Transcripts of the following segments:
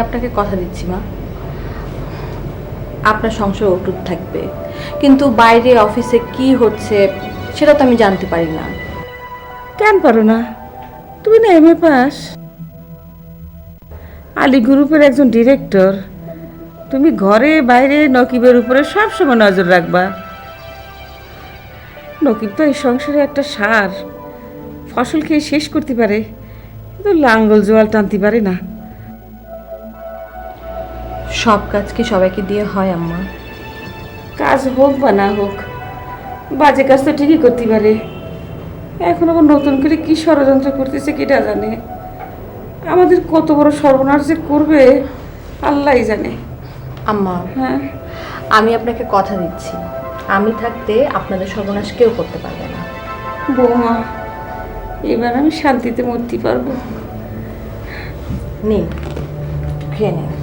আপনাকে কথা দিচ্ছি, মা। আপনার সংসার অটুট থাকবে। কিন্তু বাইরে অফিসে কি হচ্ছে, সেটা তো আমি জানতে পারি না। কেন পারো না? তুমি না এম এ পাস। আলী গ্রুপের একজন ডিরেক্টর। তুমি ঘরে, বাইরে নকিবের উপরে সব সময় নজর রাখবা। নকিব তো এই সংসারে একটা সার। ফসল খেয়ে শেষ করতে পারে, কিন্তু লাঙ্গল জোয়াল টানতে পারে না। সব কাজ কি সবাইকে দিয়ে হয় আম্মা। কাজ হোক বা না হোক বাজে কাজ তো ঠিকই করতে পারে। এখন আবার নতুন করে কি ষড়যন্ত্র করতেছে কেটা জানে? আমাদের কত বড় সর্বনাশ যে করবে আল্লাহই জানে। আম্মা হ্যাঁ। আমি আপনাকে কথা দিচ্ছি। আমি থাকতে আপনাদের সর্বনাশ কেউ করতে পারবে না। বৌমা এবার আমি শান্তিতে মরতে পারব। নিন খেয়ে নিন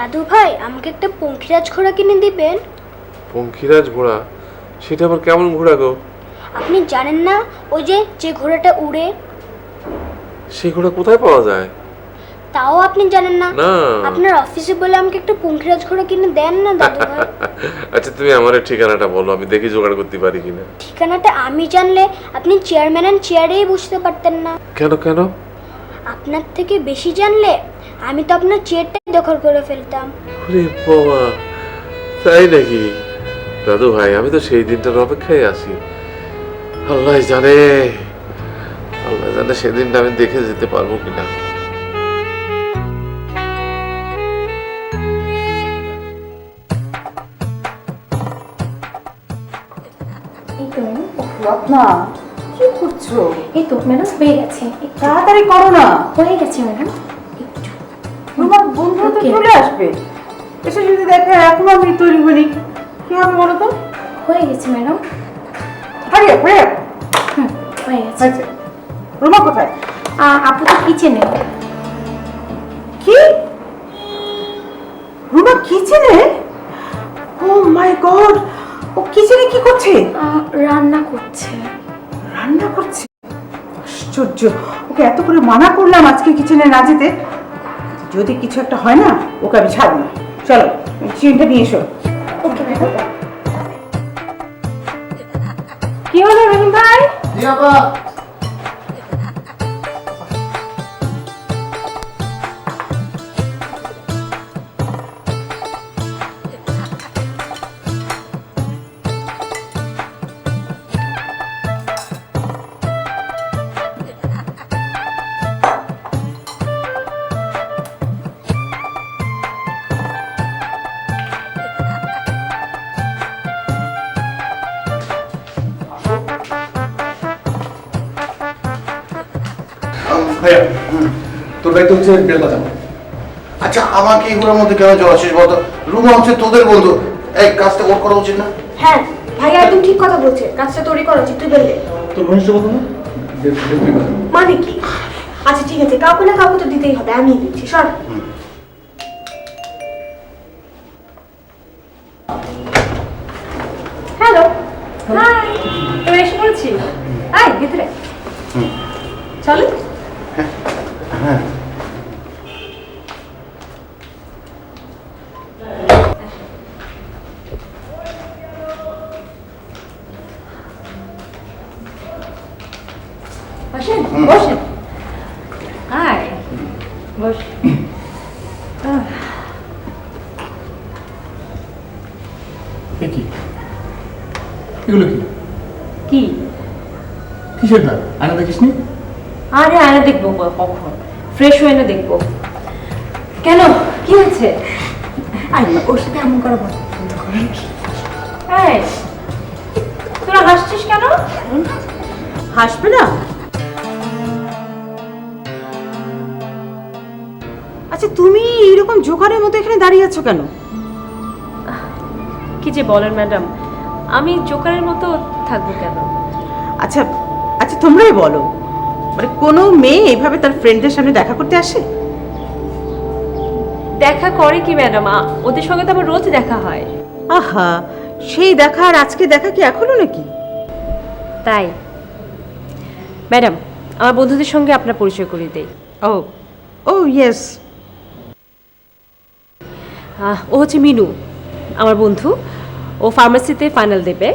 দাদু ভাই আমাকে একটা পঙ্খিরাজ ঘোড়া কিনে দিবেন? পঙ্খিরাজ ঘোড়া? সেটা আবার কেমন ঘোড়া গো? আপনি জানেন না ওই যে যে ঘোড়াটা উড়ে? সেই ঘোড়া কোথায় পাওয়া যায়? তাও আপনি জানেন না? না। আপনার অফিসে বলে আমাকে একটা পঙ্খিরাজ ঘোড়া কিনে দেন না দাদু ভাই? আচ্ছা তুমি আমার ঠিকানাটা বলো আমি দেখি জোগাড় করতে পারি কিনা। ঠিকানাটা আমি জানলে আপনি চেয়ারম্যান অ্যান্ড চেয়ারেই বসতে পারতেন না। কেন কেন? আপনার থেকে বেশি জানলে আমি তো আপনার চেয়ারটাই দখল করে ফেলতাম। ওরে বাবা তাই নাকি? দাদু ভাই আমি তো সেই দিনটার অপেক্ষায় আছি। আল্লাহ জানে আল্লাহ জানে সেদিনটা আমি দেখে যেতে পারব কিনা। রত্না কি করছ? এই তো ম্যাডাম হয়ে গেছে। তাড়াতাড়ি করো না। হয়ে গেছে ম্যাডাম বন্ধুরা তো চলে আসবে। এসে যদি দেখে এখনও আমি তৈরি করি কি হবে বলো তো হয়ে গেছে ম্যাডাম। হয়ে হয়ে গেছে। আচ্ছা রুমা কোথায়? আপু তো কিচেনে কি? রুমা কিচেনে ও মাই গড ও কিচেনে কি করছে? রান্না করছে। রান্না করছে? আশ্চর্য! ওকে এত করে মানা করলাম আজকে কিচেনে না যেতে। যদি কিছু একটা হয় না ওকে আমি ছাড়ব না। চলো চিনটা নিয়ে এসো। কি হলো রহিম ভাই? ভাইয়া তোর দায়িত্ব হচ্ছে বেল আচ্ছা আমাকে এগুলোর মধ্যে কেন জল আসিস বলতো? রুমা হচ্ছে তোদের বন্ধু। এই কাজটা ওর করা উচিত না? হ্যাঁ ভাইয়া একদম ঠিক কথা বলছে। কাজটা তৈরি করা উচিত তুই বললে। তোর ঘনিষ্ঠ না? বাজা। মানে কি? আচ্ছা ঠিক আছে কাউকে না কাউকে তো দিতেই হবে আমি দিচ্ছি সর। হ্যালো। হাই তুমি এসে পড়েছি। আয় ভিতরে। চলো বসেন বসেন আয় বস এ কি এগুলো কি কি কিসের দাগ আয়না দেখিস নি আরে আয়না দেখব কখন? ফ্রেশ হয়ে না দেখব। কেন? কি হয়েছে? আরে ওর সাথে এমন করা। তোরা হাসছিস কেন? হাসবে না? আচ্ছা তুমি এরকম জোকারের মতো এখানে দাঁড়িয়ে আছো কেন? কি যে বলেন ম্যাডাম আমি জোকারের মতো থাকব কেন? আচ্ছা আচ্ছা তোমরাই বলো। মানে কোনো মেয়ে এভাবে তার ফ্রেন্ডদের সামনে দেখা করতে আসে? দেখা করে কি ম্যাডাম ওদের সঙ্গে তো আমার রোজ দেখা হয়। আহা সেই দেখা আর আজকে দেখা কি এখনও নাকি? তাই? ম্যাডাম আমার বন্ধুদের সঙ্গে আপনার পরিচয় করিয়ে দেই। ও ও ইয়েস ও হচ্ছে মিনু আমার বন্ধু। ও ফার্মেসিতে ফাইনাল দেবে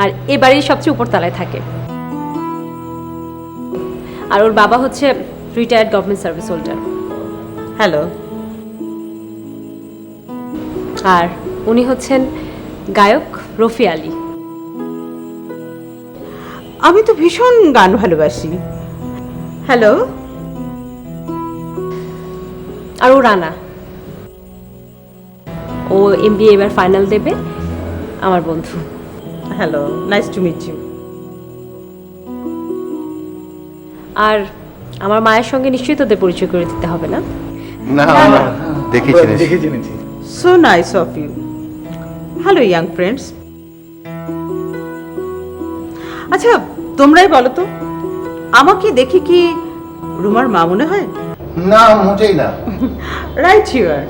আর এ বাড়ির সবচেয়ে উপরতলায় থাকে। আর ওর বাবা হচ্ছে retired government service holder hello আর উনি হচ্ছেন গায়ক রফি আলী। আমি তো ভীষণ গান ভালোবাসি। হ্যালো আর ও রানা। ও এমবিএ এবার ফাইনাল দেবে আমার বন্ধু। Hello nice to meet you আর আমার মায়ের সঙ্গে নিশ্চয়ই তোদের পরিচয় করে দিতে হবে না? না না দেখে চিনেছি দেখে জেনেছি so nice of you hello young friends আচ্ছা তোমরাই বলো তো আমাকে দেখে কি রুমার মা মনে হয়? না মোটেই না। রাইট ইউর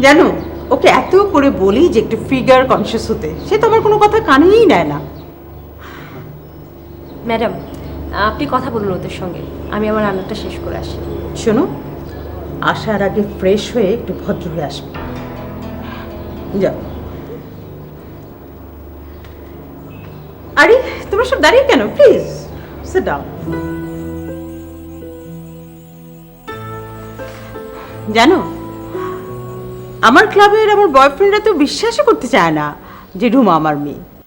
জানো ওকে এত করে বলি যে একটু ফিগার কনসিয়াস হতে সে তো আমার কোনো কথা কানেই নেয় না। ম্যাডাম আপনি কথা বলুন ওদের সঙ্গে। আমি আমার রান্নাটা শেষ করে আসি। শোনো, আসার আগে ফ্রেশ হয়ে একটু ভদ্র হয়ে আসবে। যাও। আরে, তোমরা সব দাঁড়িয়ে কেন? প্লিজ সিট জানো, আমার ক্লাবের আমার বয়ফ্রেন্ডরা তো বিশ্বাসই করতে চায় না যে রুমা আমার মেয়ে।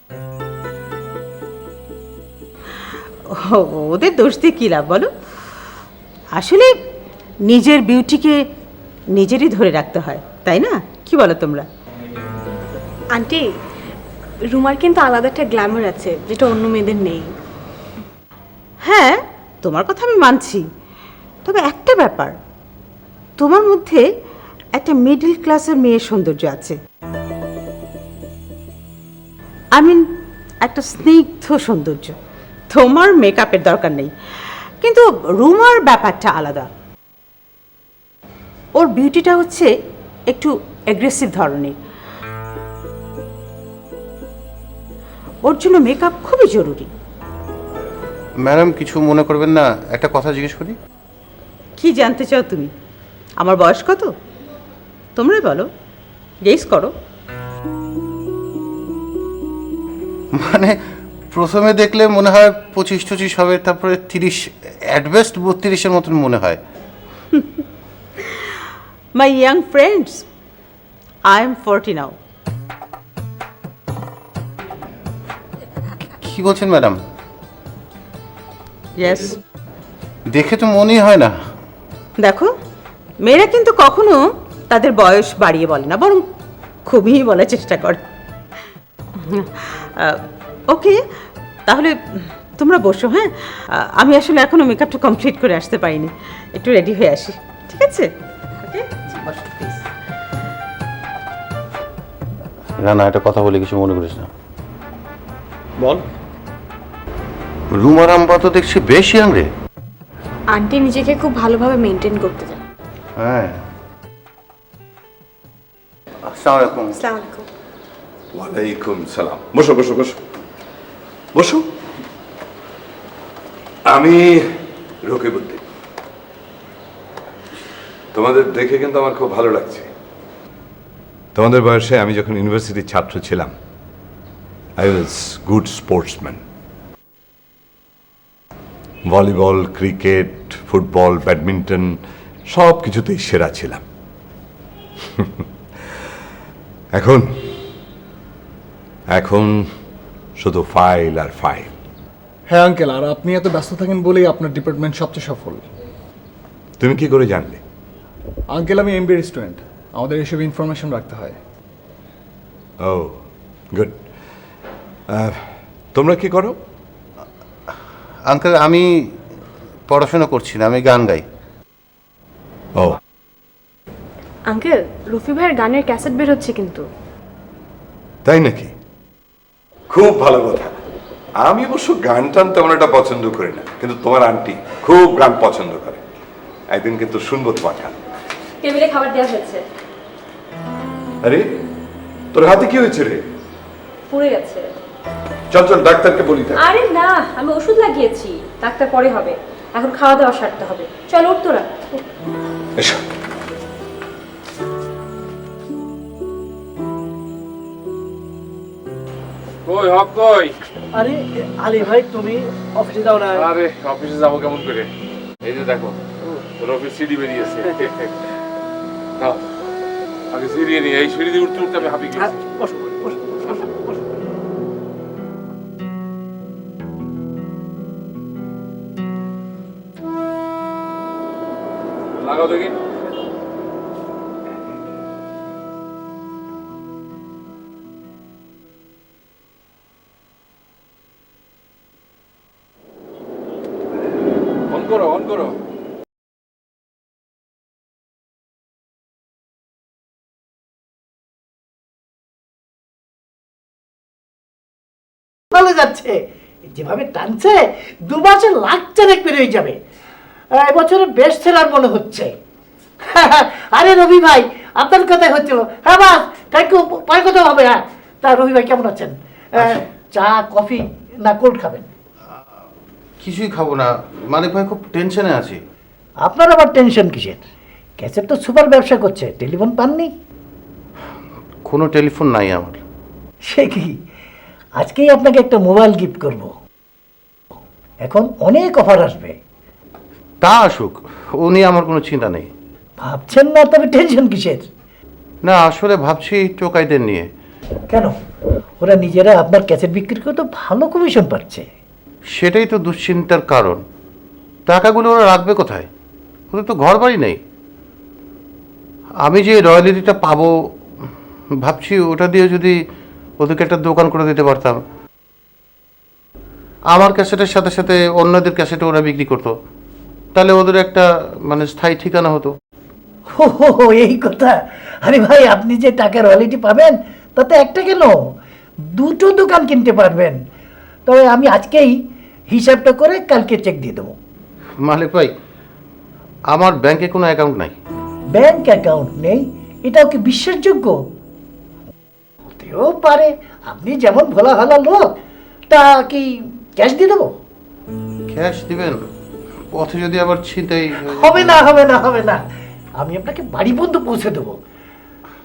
ওদের দোষ দিয়ে কী লাভ বলো? আসলে নিজের বিউটিকে নিজেরই ধরে রাখতে হয় তাই না? কি বলো তোমরা? আন্টি রুমার কিন্তু আলাদা একটা গ্ল্যামার আছে যেটা অন্য মেয়েদের নেই। হ্যাঁ তোমার কথা আমি মানছি। তবে একটা ব্যাপার তোমার মধ্যে একটা মিডল ক্লাসের মেয়ের সৌন্দর্য আছে। আই মিন একটা স্নিগ্ধ সৌন্দর্য। তোমার মেকআপের দরকার নেই। কিন্তু রুমার ব্যাপারটা আলাদা। ওর বিউটিটা হচ্ছে একটু অ্যাগ্রেসিভ ধরনের। ওর জন্য মেকআপ খুবই জরুরি। ম্যাডাম কিছু মনে করবেন না একটা কথা জিজ্ঞেস করি। কি জানতে চাও তুমি? আমার বয়স কত? তোমরাই বলো। গেস করো। মানে প্রথমে দেখলে মনে হয় পঁচিশ টচিশ হবে তারপরে তিরিশ অ্যাডভেস্ট বত্রিশের মতন মনে হয়। My young friends I am forty now কি বলছেন ম্যাডাম? ইয়েস দেখে তো মনেই হয় না। দেখো মেয়েরা কিন্তু কখনো তাদের বয়স বাড়িয়ে বলে না বরং খুবই বলার চেষ্টা করে। ওকে তাহলে তোমরা বসো হ্যাঁ? আমি আসলে এখনও মেকআপটা কমপ্লিট করে আসতে পারিনি। একটু রেডি হয়ে আসি ঠিক আছে? ওকে বসো প্লিজ না না একটা কথা বলে কিছু মনে করিস না। বল। রুমার আম্বা তো দেখছি বেশ ইয়াং রে আন্টি নিজেকে খুব ভালোভাবে মেনটেন করতে চান হ্যাঁ। আসসালামু আলাইকুম। আসসালামু আলাইকুম। ওয়ালাইকুম সালাম। বসো বসো বসো। বসো। আমি রকিবুদ্দিন তোমাদের দেখে কিন্তু আমার খুব ভালো লাগছে। তোমাদের বয়সে আমি যখন ইউনিভার্সিটির ছাত্র ছিলাম I was good sportsman volleyball, cricket, football, badminton সব কিছুতেই সেরা ছিলাম। এখন এখন শুধু ফাইল আর ফাইল। হ্যাঁ আঙ্কেল আর আপনি এত ব্যস্ত থাকেন বলেই আপনার ডিপার্টমেন্ট সবচেয়ে সফল। তুমি কি করে জানলে? আঙ্কেল আমি এমবিএ স্টুডেন্ট আমাদের এসব ইনফরমেশন রাখতে হয়। ও গুড তোমরা কি করো? আঙ্কেল আমি পড়াশোনা করছি না আমি গান গাই। ও। আঙ্কেল রফি ভাইয়ের গানের ক্যাসেট বের হচ্ছে কিন্তু। তাই নাকি? খুব ভালো কথা। আমি অবশ্য গান টান তেমন একটা পছন্দ করি না কিন্তু তোমার আন্টি খুব গান পছন্দ করে। একদিন কিন্তু শুনব তোমার গান। টেবিলে খাবার দেওয়া হয়েছে। আরে তোর হাতে কি হয়েছে রে? পুড়ে গেছে। চল চল ডাক্তারকে বলি। আরে না আমি ওষুধ লাগিয়েছি। ডাক্তার পরে হবে। এখন খাওয়া দাওয়া সারতে হবে। চল উঠ তোরা। এসো। কই হক কই? আরে ভাই তুমি অফিসে যাও না? আরে অফিসে যাব কেমন করে? এই যে দেখো রফির সিঁড়ি বেরিয়েছে। নাও, আগে সিঁড়ি নিয়ে এই সিঁড়ি দিয়ে উঠতে উঠতে আমি হ্যাঁ, গেছি বসো। লাগাও দেখি। করো অন করো। ভালো যাচ্ছে। যেভাবে টানছে দু মাসে লাখ চারেক বেরিয়ে যাবে। এবছরে বেস্ট সেলার মনে হচ্ছে। আরে রবি ভাই আপনার কথাই হচ্ছিল হ্যাঁ বাস থ্যাংক ইউ পরে কথা হবে হ্যাঁ। তা রবি ভাই কেমন আছেন? চা কফি না কোল্ড খাবেন? কিছুই খাব না। মালিক ভাই খুব টেনশনে আছি। আপনার আবার টেনশন কিসের? ক্যাসেট তো সুপার ব্যবসা করছে টেলিফোন পাননি? কোনো টেলিফোন নাই আমার। সে কি? আজকেই আপনাকে একটা মোবাইল গিফট করব। এখন অনেক অফার আসবে। তা আসুক ও নিয়ে আমার কোনো চিন্তা নেই। ভাবছেন না তবে টেনশন কিসের? না আসলে ভাবছি টোকাইদের নিয়ে। কেন? ওরা নিজেরা আপনার ক্যাসেট বিক্রি করে তো ভালো কমিশন পাচ্ছে। সেটাই তো দুশ্চিন্তার কারণ। টাকাগুলো ওরা রাখবে কোথায়? ওদের তো ঘর বাড়ি নেই। আমি যে রয়্যালিটিটা পাবো, ভাবছি ওটা দিয়ে যদি ওদেরকে একটা দোকান করে দিতে পারতাম। আমার ক্যাসেটের সাথে সাথে অন্যদের ক্যাসেটে ওরা বিক্রি করতো। তাহলে ওদের একটা মানে স্থায়ী ঠিকানা হতো। এই কথা। আরে ভাই, আপনি যে টাকার রয়্যালিটি পাবেন, তাতে একটা কেন? দুটো দোকান কিনতে পারবেন। তবে আমি আজকেই হিসাবটা করে কালকে চেক দিয়ে দেবো। মালিক ভাই আমার ব্যাংকে কোনো অ্যাকাউন্ট নাই। ব্যাংক অ্যাকাউন্ট নেই? এটাও কি বিশ্বাসযোগ্য? হতেও পারে আপনি যেমন ভোলা ভালা লোক তা কি ক্যাশ দিয়ে দেবো? ক্যাশ দিবেন পথে যদি আবার ছিনতাই হবে না হবে না হবে না। আমি আপনাকে বাড়ি পর্যন্ত পৌঁছে দেবো।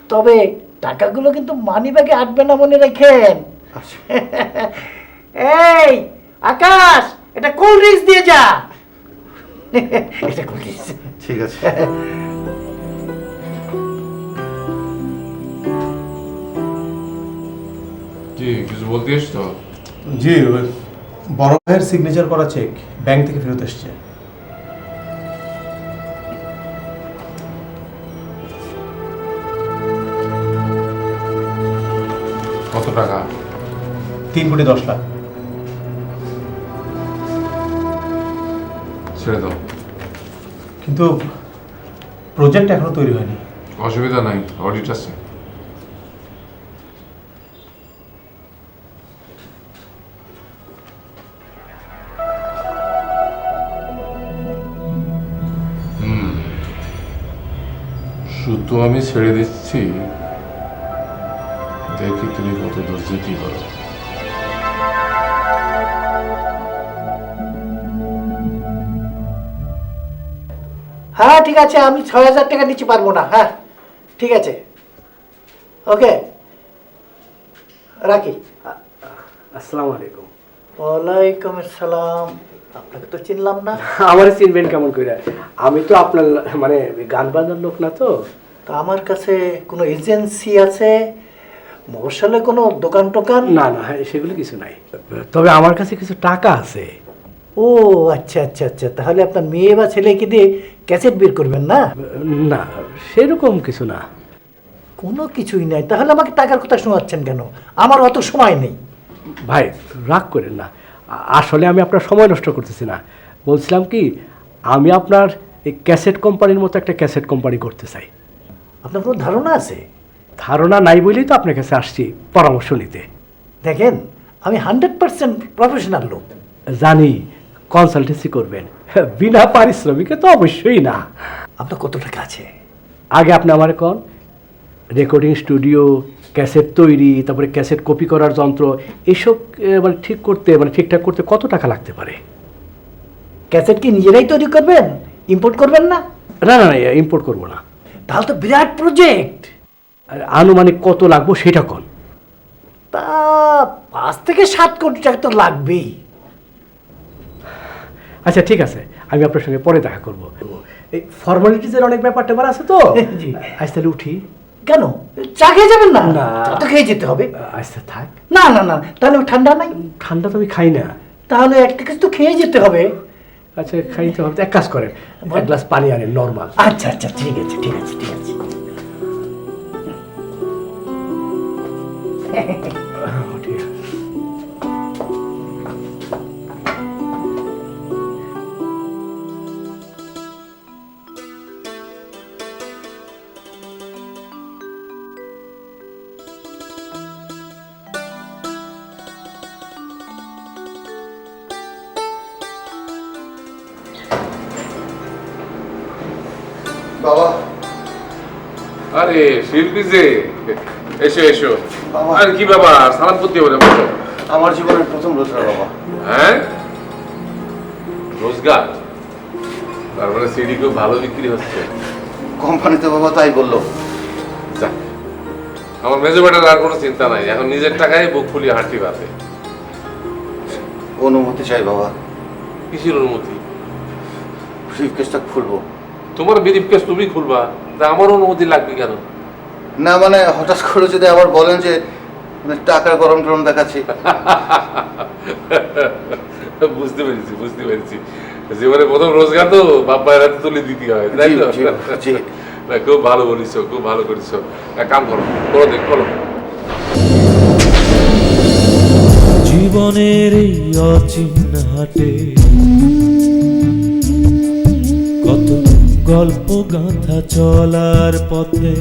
তবে টাকাগুলো কিন্তু মানি ব্যাগে আটবে না মনে রাখেন। আচ্ছা। এই আকাশ এটা কোল্ড ড্রিঙ্কস দিয়ে যা। এটা কোল্ড ড্রিঙ্কস ঠিক আছে। কি কিছু বলতে এসছো? জি বড় ভাইয়ের সিগনেচার করা চেক ব্যাংক থেকে ফেরত এসছে। কত টাকা? তিন কোটি দশ লাখ। ছেড়ে দাও। কিন্তু প্রজেক্ট এখনও তৈরি হয়নি। অসুবিধা নাই অডিট আছে। হুম। শুধু আমি ছেড়ে দিচ্ছি। দেখি তুমি কত দূর যেতে পারো ঠিক আছে আমি ছয় হাজার টাকা নিতে পারব না। হ্যাঁ ঠিক আছে। ওকে রাখি। আসসালামু আলাইকুম। ওয়ালাইকুম আসসালাম। আপনাকে তো চিনলাম না। আমারে চিনবেন কেমন করে আমি তো আপনার মানে গান বাজার লোক না তো। তা আমার কাছে কোনো এজেন্সি আছে? মফসলে কোনো দোকান টোকান? না না হ্যাঁ, সেগুলো কিছু নাই। তবে আমার কাছে কিছু টাকা আছে। ও আচ্ছা আচ্ছা আচ্ছা। তাহলে আপনার মেয়ে বা ছেলেকে দিয়ে ক্যাসেট বের করবেন না? না সেরকম কিছু না। কোনো কিছুই নাই। তাহলে আমাকে টাকার কথা শোনাচ্ছেন কেন? আমার অত সময় নেই। ভাই রাগ করেন না। আসলে আমি আপনার সময় নষ্ট করতেছি না। বলছিলাম কি আমি আপনার এই ক্যাসেট কোম্পানির মতো একটা ক্যাসেট কোম্পানি করতে চাই। আপনার কোনো ধারণা আছে? ধারণা নাই বলেই তো আপনার কাছে আসছি পরামর্শ নিতে। দেখেন আমি হান্ড্রেড পার্সেন্ট প্রফেশনাল লোক। জানি কনসালটেন্সি করবেন। বিনা পারিশ্রমিকে তো অবশ্যই না। আপনার কত টাকা আছে? আগে আপনি আমার কোন? রেকর্ডিং স্টুডিও ক্যাসেট তৈরি তারপরে ক্যাসেট কপি করার যন্ত্র এসব মানে ঠিক করতে মানে ঠিকঠাক করতে কত টাকা লাগতে পারে? ক্যাসেট কি নিজেরাই তৈরি করবেন? ইম্পোর্ট করবেন না? না না না ইম্পোর্ট করব না। তাহলে তো বিরাট প্রজেক্ট! আর আনুমানিক কত লাগবো সেটা কোন? তা পাঁচ থেকে সাত কোটি টাকা তো লাগবেই। আচ্ছা ঠিক আছে আমি আপনার সঙ্গে পরে দেখা করব। এই ফর্মালিটিজের অনেক ব্যাপার ট্যাপার আছে তো? জি। আজ তাহলে উঠি। কেন? চা খেয়ে যাবেন না? না। তো খেয়ে যেতে হবে। আজ তো থাক। না না না তাহলে ঠান্ডা নাই। ঠান্ডা তো আমি খাই না। তাহলে একটা কিছু তো খেয়ে যেতে হবে। আচ্ছা খাইতে হবে। এক কাজ করেন এক গ্লাস পানি আনেন নর্মাল আচ্ছা আচ্ছা ঠিক আছে ঠিক আছে ঠিক আছে। বাবা। আরে শিল্পী যে। এসো এসো। বাবা। আর কি ব্যাপার? সালাম করতে হবে বলো আমার জীবনের প্রথম রোজগার বাবা। হ্যাঁ? রোজগার? তার মানে সিডি খুব ভালো বিক্রি হচ্ছে। কোম্পানিতে বাবা তাই বলল। যাক। আমার মেজো বেটার আর কোনো চিন্তা নাই। এখন নিজের টাকায় বুক ফুলিয়ে হাঁটতে পারবে। অনুমতি চাই বাবা। কিসের অনুমতি? ব্রিফকেসটা খুলবো। তোমার বিরিফ কেস তুমি খুলবা তা আমার অনুমতি লাগবে কেন? না মানে হঠাৎ করে যদি আবার বলেন যে মানে টাকার গরম টরম দেখাচ্ছি। বুঝতে পেরেছি বুঝতে পেরেছি। জীবনে প্রথম রোজগার তো বাপ মায়ের হাতে তুলে দিতে হয় তাই তো। না, খুব ভালো বলিস খুব ভালো করিস। এক কাম করো করো দেখ করো। জীবনের এই অচিন হাটে গল্প গাথা চলার পথে।